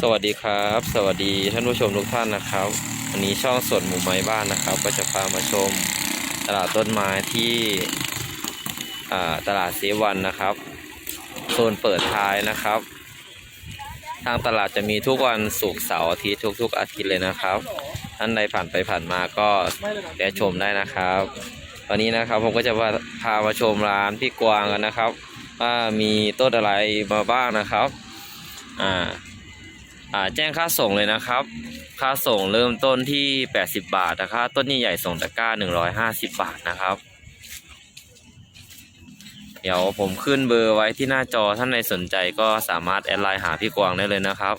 สวัสดีครับ สวัสดีท่านผู้ชมทุกท่านนะครับวันนี้ช่องสวนหมู่ไม้บ้านนะครับ ก็จะพามาชมตลาดต้นไม้ที่ตลาดเซวันนะครับโซนเปิดท้ายนะครับ ทางตลาดจะมีทุกวันศุกร์เสาร์อาทิตย์ทุก ๆ อาทิตย์เลยนะครับท่านใดผ่านไปผ่านมาก็แวะชมได้นะครับวันนี้นะครับผมก็จะพาพามาชมร้านพี่กวางกันนะครับ ว่ามีต้นอะไรมาบ้างนะครับ อ่า แจ้งค่าส่งเลยนะครับ ค่าส่งเริ่มต้นที่ 80 บาทนะครต้นนี้ใหญ่ส่งตะกร้า 150 บาทนะครับ เดี๋ยวผมขึ้นเบอร์ไว้ที่หน้าจอท่านใดสนใจก็สามารถแอดไลน์หาพี่กวางได้เลยนะครับ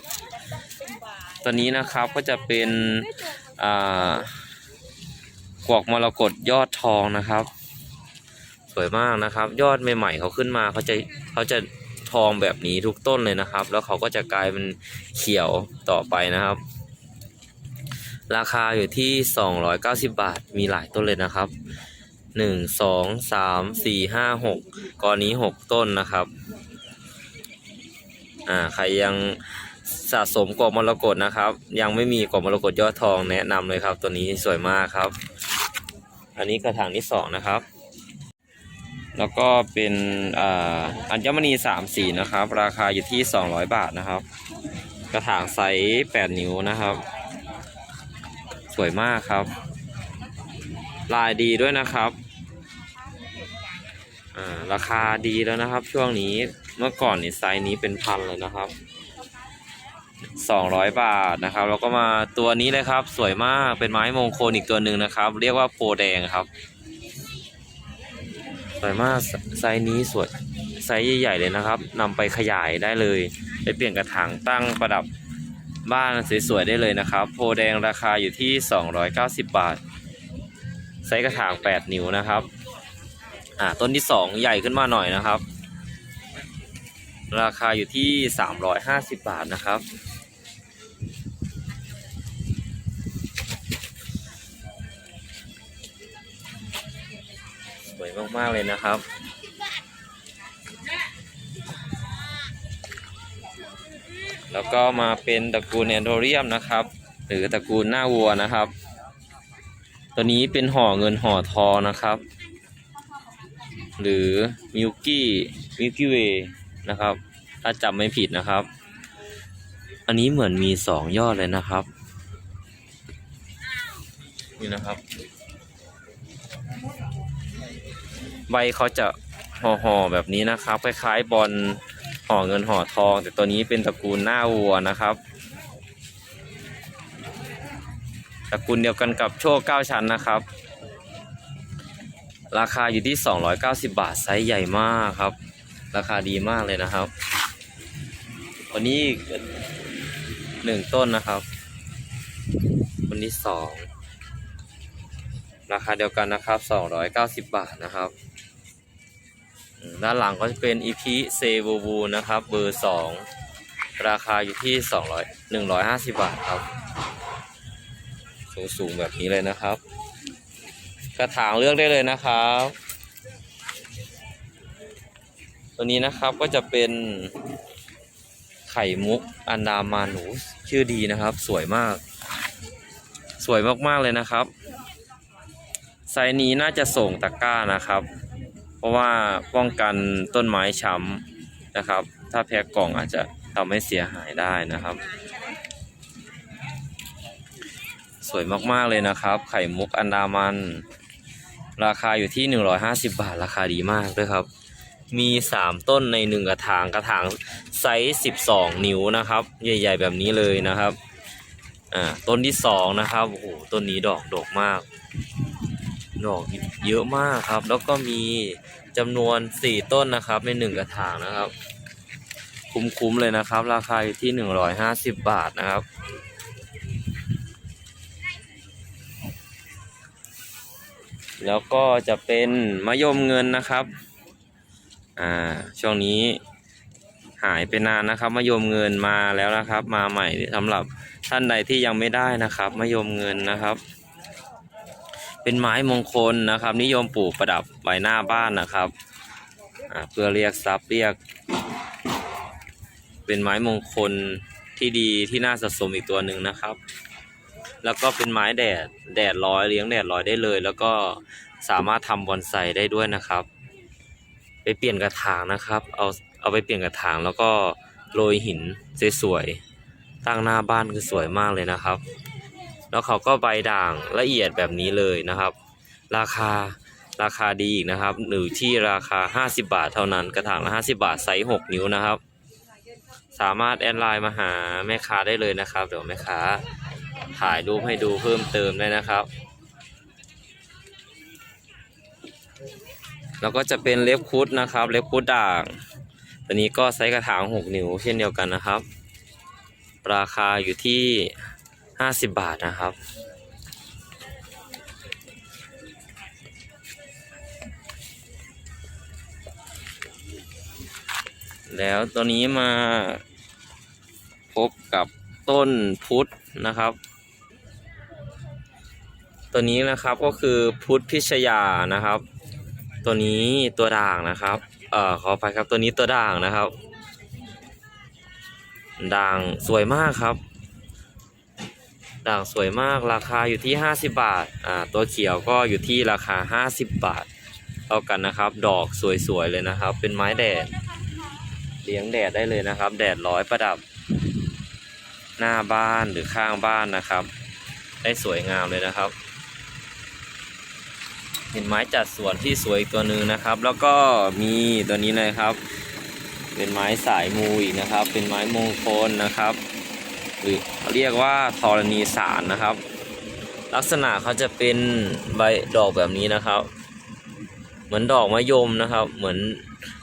ตัวนี้นะครับก็จะเป็นอ่ากวกมรกตยอดทองนะครับ สวยมากนะครับ ยอดใหม่ๆเขาขึ้นมาเขาจะเขาจะ ทองแบบนี้ทุกต้นเลยนะครับ แล้วเขาก็จะกลายเป็นเขียวต่อไปนะครับ ราคาอยู่ที่ 290 บาทมีหลายต้นเลยนะครับ 1 2 3 4 5 6กรณี6ต้นนะครับอ่าใครยังสะสมกวกมรกตนะครับ ยังไม่มีกวกมรกตยอดทองแนะนำเลยครับ ตัวนี้สวยมากครับ อันนี้กระถางที่สองนะครับ แล้วก็เป็นอัญมณีสามสีนะครับ ราคาอยู่ที่ 200 บาทนะครับ กระถางไซส์8นิ้วนะครับ สวยมากครับ ลายดีด้วยนะครับราคาดีแล้วนะครับ ช่วงนี้เมื่อก่อนนี่ไซส์นี้เป็นพันเลยนะครับ 200 บาทนะครับ แล้วก็มาตัวนี้เลยครับ สวยมากเป็นไม้มงคลอีกตัวหนึ่งนะครับ เรียกว่าโพแดงครับ สวยมากไซส์นี้สวยไซส์ใหญ่ๆเลยนะครับนำไปขยายได้เลยไปเปลี่ยนกระถางตั้งประดับบ้านสวยๆได้เลยนะครับ โพแดงราคาอยู่ที่ 290 บาท ไซส์กระถาง 8 นิ้วนะครับอ่าต้นที่ 2 ใหญ่ขึ้นมาหน่อยนะครับ ราคาอยู่ที่ 350 บาทนะครับ มากๆเลยนะครับ แล้วก็มาเป็นตระกูลแอนโทเรียมนะครับ หรือตระกูลหน้าวัวนะครับ ตัวนี้เป็นห่อเงินห่อทองนะครับ หรือมิลกี้มิลกี้เวนะครับ ถ้าจำไม่ผิดนะครับ อันนี้เหมือนมีสองยอดเลยนะครับ นี่นะครับ ใบเขาจะห่อๆแบบนี้นะครับ คล้ายๆบอลห่อเงินห่อทอง แต่ตัวนี้เป็นตระกูลหน้าวัวนะครับตระกูลเดียวกันกับโชคเก้าชั้นนะครับ ราคาอยู่ที่ 290 บาทไซส์ใหญ่มากครับ ราคาดีมากเลยนะครับวันนี้หนึ่งต้นนะครับวันที่สองราคาเดียวกันนะครับ 290 บาทนะครับ ด้านหลังก็จะเป็นอีพีเซบูบูนะครับเบอร์2ราคาอยู่ที่200 150บาทครับ สูงสูงแบบนี้เลยนะครับ กระถางเลือกได้เลยนะครับ ตัวนี้นะครับก็จะเป็นไข่มุกอันดามานูชื่อดีนะครับ สวยมาก สวยมากๆเลยนะครับไซส์นี้น่าจะส่งตะกร้านะครับ เพราะว่าป้องกันต้นไม้ช้ำนะครับ ถ้าแพ็กกล่องอาจจะทำให้เสียหายได้นะครับ สวยมากๆเลยนะครับ ไข่มุกอันดามัน ราคาอยู่ที่ 150 บาทราคาดีมากด้วยครับ มี 3 ต้นใน 1 กระถางกระถางไซส์12 นิ้วนะครับ ใหญ่ ๆ แบบนี้เลยนะครับอ่าต้นที่ 2 นะครับโอ้โหต้นนี้ดอกดกมาก ดอกเยอะมากครับ แล้วก็มีจำนวน 4 ต้นนะครับใน1กระถางนะครับ คุ้มๆเลยนะครับ ราคาอยู่ที่ 150 บาทนะครับแล้วก็จะเป็นมะยมเงินนะครับ อ่า ช่วงนี้หายไปนานนะครับมะยมเงินมาแล้วนะครับ มาใหม่สำหรับท่านใดที่ยังไม่ได้นะครับมะยมเงินนะครับ เป็นไม้มงคลนะครับ นิยมปลูกประดับใบหน้าบ้านนะครับเพื่อเรียกทรัพย์เรียก เป็นไม้มงคลที่ดีที่น่าสะสมอีกตัวหนึ่งนะครับ แล้วก็เป็นไม้แดดแดดร้อยเลี้ยงแดดร้อยได้เลย แล้วก็สามารถทำบอนไซได้ด้วยนะครับ ไปเปลี่ยนกระถางนะครับ เอาเอาไปเปลี่ยนกระถางแล้วก็โรยหินสวยๆตั้งหน้าบ้านคือสวยมากเลยนะครับ แล้วเขาก็ใบด่างละเอียดแบบนี้เลยนะครับ ราคาราคาดีอีกนะครับหรือที่ราคา 50 บาทเท่านั้นกระถางละ50 บาทไซส์6นิ้วนะครับ สามารถแอดไลน์มาหาแม่ค้าได้เลยนะครับ เดี๋ยวแม่ค้าถ่ายรูปให้ดูเพิ่มเติมได้นะครับ แล้วก็จะเป็นเล็บคุดนะครับ เล็บคุดด่างตัวนี้ก็ไซส์กระถาง 6 นิ้วเช่นเดียวกันนะครับ ราคาอยู่ที่ 50บาทนะครับ แล้วตัวนี้มาพบกับต้นพุทธนะครับ ตัวนี้นะครับก็คือพุทธพิชยานะครับ ตัวนี้ตัวด่างนะครับ เอ่อขอไปครับตัวนี้ตัวด่างนะครับ ด่างสวยมากครับ ด่างสวยมากราคาอยู่ที่ 50 บาทอ่าตัวเขียวก็อยู่ที่ราคา 50 บาทเท่ากันนะครับ ดอกสวยๆเลยนะครับ เป็นไม้แดด เลี้ยงแดดได้เลยนะครับ แดดร้อยประดับ หน้าบ้านหรือข้างบ้านนะครับ ได้สวยงามเลยนะครับเป็นไม้จัดสวนที่สวยอีกตัวหนึ่งนะครับ แล้วก็มีตัวนี้เลยครับ เป็นไม้สายมูอีกนะครับ เป็นไม้มงคลนะครับ หรือเรียกว่าธรณีสารนะครับ ลักษณะเขาจะเป็นใบดอกแบบนี้นะครับ เหมือนดอกมะยมนะครับ เหมือน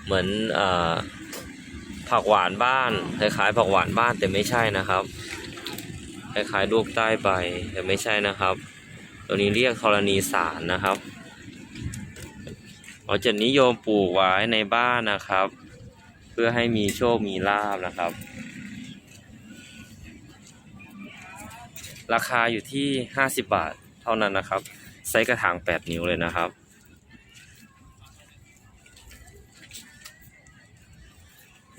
เหมือนอผักหวานบ้านคล้ายๆผักหวานบ้านแต่ไม่ใช่นะครับคล้ายๆลูกใต้ใบแต่ไม่ใช่นะครับ ตัวนี้เรียกธรณีสารนะครับเราจะนิยมปลูกไว้ในบ้านนะครับ เพื่อให้มีโชคมีลาบนะครับ ราคาอยู่ที่ 50 บาทเท่านั้นนะครับ ไซส์กระถาง 8 นิ้วเลยนะครับ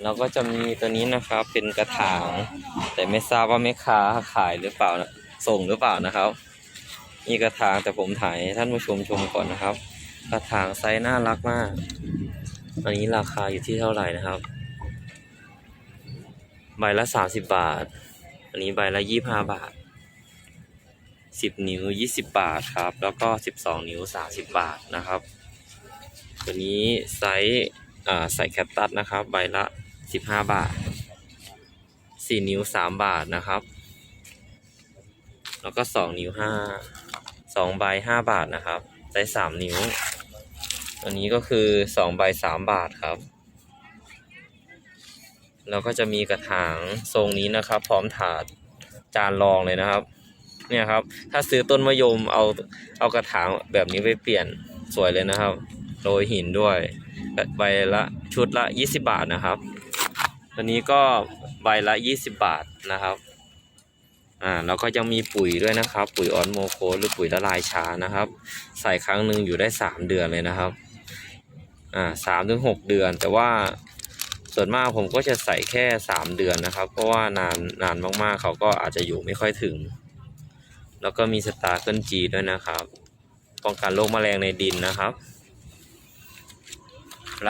แล้วก็จะมีตัวนี้นะครับเป็นกระถาง แต่ไม่ทราบว่าแม่ค้าขายหรือเปล่านะส่งหรือเปล่านะครับนี่กระถางแต่ผมถ่ายให้ท่านผู้ชมชมก่อนนะครับ กระถางไซส์น่ารักมาก อันนี้ราคาอยู่ที่เท่าไหร่นะครับ ใบละ 30 บาท อันนี้ใบละ 25 บาท 10 นิ้ว 20 บาทครับ แล้วก็ 12 นิ้ว 30 บาทนะครับ ตัวนี้ไซส์ใส่แคปตัสนะครับ ใบละ 15 บาท 4 นิ้ว 3 บาทนะครับ แล้วก็ 2 นิ้ว 5 2 ใบ 5 บาทนะครับไซส์3นิ้ว ตัวนี้ก็คือ 2 ใบ 3 บาทครับแล้วก็จะมีกระถางทรงนี้นะครับ พร้อมถาดจานรองเลยนะครับ เนี่ยครับ ถ้าซื้อต้นมะยมเอาเอากระถางแบบนี้ไปเปลี่ยนสวยเลยนะครับ โรยหินด้วยใบละชุดละ 20 บาทนะครับตัวนี้ก็ใบละ 20 บาทนะครับอ่าแล้วก็ยังมีปุ๋ยด้วยนะครับ ปุ๋ยออนโมโคหรือปุ๋ยละลายช้านะครับ ใส่ครั้งหนึ่งอยู่ได้ 3 เดือนเลยนะครับอ่าสามถึงหกเดือน แต่ว่าส่วนมากผมก็จะใส่แค่ 3 เดือนนะครับ เพราะว่านานนานมากๆ เขาก็อาจจะอยู่ไม่ค่อยถึง แล้วก็มีสตาร์เกิลจีด้วยนะครับ ป้องกันโรคแมลงในดินนะครับ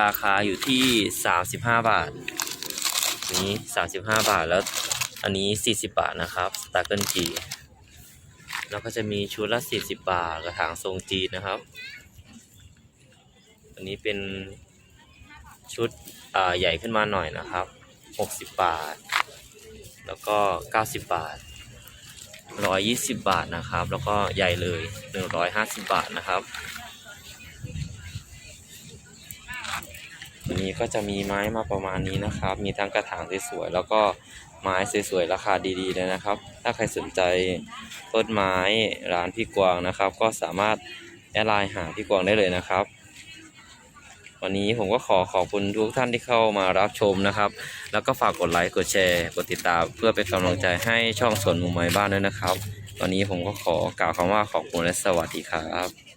ราคาอยู่ที่ 35 บาท นี้ 35 บาทแล้วอันนี้ 40 บาทนะครับสตาร์เกิลจีแล้วก็จะมีชุดละ 40 บาทกระถางทรงจีนนะครับ อันนี้เป็นชุดใหญ่ขึ้นมาหน่อยนะครับ 60 บาท แล้วก็ 90 บาท 120 บาทนะครับ แล้วก็ใหญ่เลย 150 บาทนะครับวันนี้ก็จะมีไม้มาประมาณนี้นะครับ มีทั้งกระถางสวยๆแล้วก็ไม้สวยๆราคาดีๆเลยนะครับ ถ้าใครสนใจต้นไม้ร้านพี่กวางนะครับ ก็สามารถแอดไลน์หาพี่กวางได้เลยนะครับ วันนี้ผมก็ขอขอบคุณทุกท่านที่เข้ามารับชมนะครับ แล้วก็ฝากกดไลค์กดแชร์กดติดตาม เพื่อเป็นกำลังใจให้ช่องสวนมุมไม้บ้านด้วยนะครับ วันนี้ผมก็ขอกล่าวคำว่าขอบคุณและสวัสดีครับ